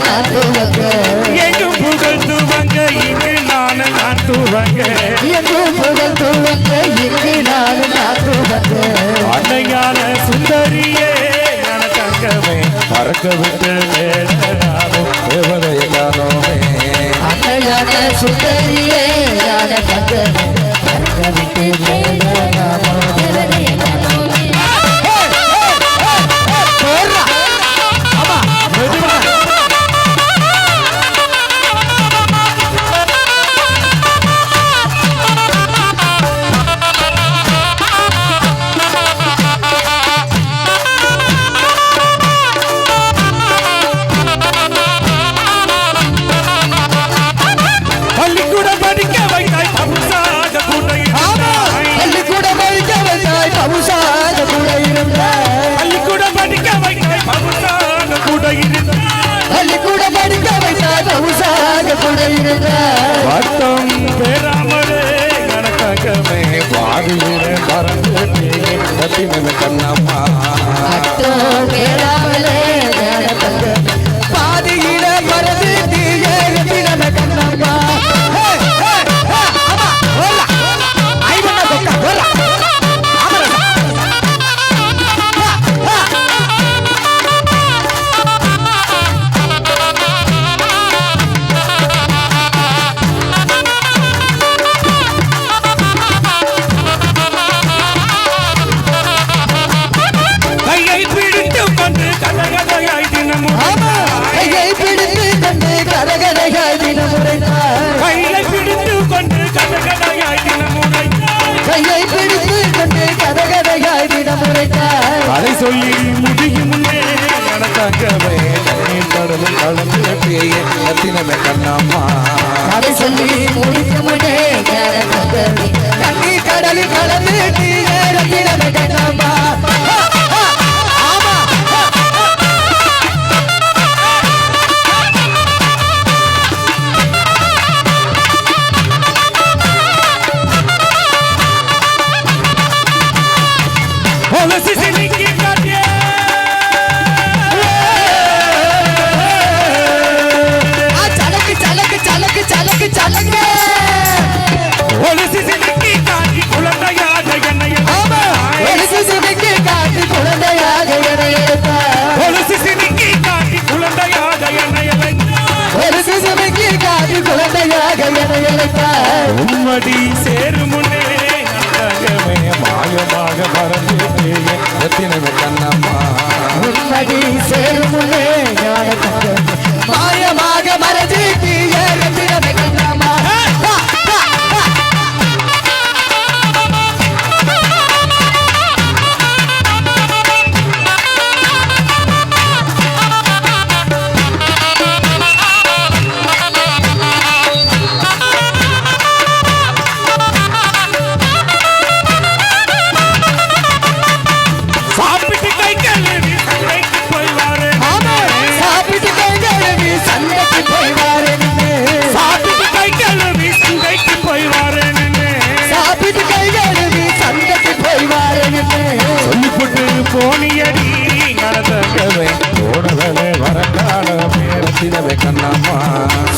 நாட்டுவங்க எங்கும் புகழ் துவங்க இங்கு நான் நாட்டுவங்க எங்கும் புகழ் துவங்க இங்கு நான் நாட்டுவங்க அன்னையான சுந்தரியே தங்கமே வாழ்கிறத வட்டம் பெறாமலே கணக்காகவே வாழ்கிற பரங்கத்திலே கண்ணம்மா. தினம் உரைத்தாய் கையை பிடித்து கொண்டு கதகதையாய் தினம் உரைத்தாய் அதை சொல்லி முடியும் நடத்தாகவே கலந்து கட்டியே கண்ணம்மா. அதை சொல்லி முடிக்க மாட்டேன் அடி சேருமுன்னே நாடகமே மாயமாக மறந்து எத்தனை கண்ணம்மா? உன்னடி சேருமுன்னே కన్నవే కన్నమ్మా.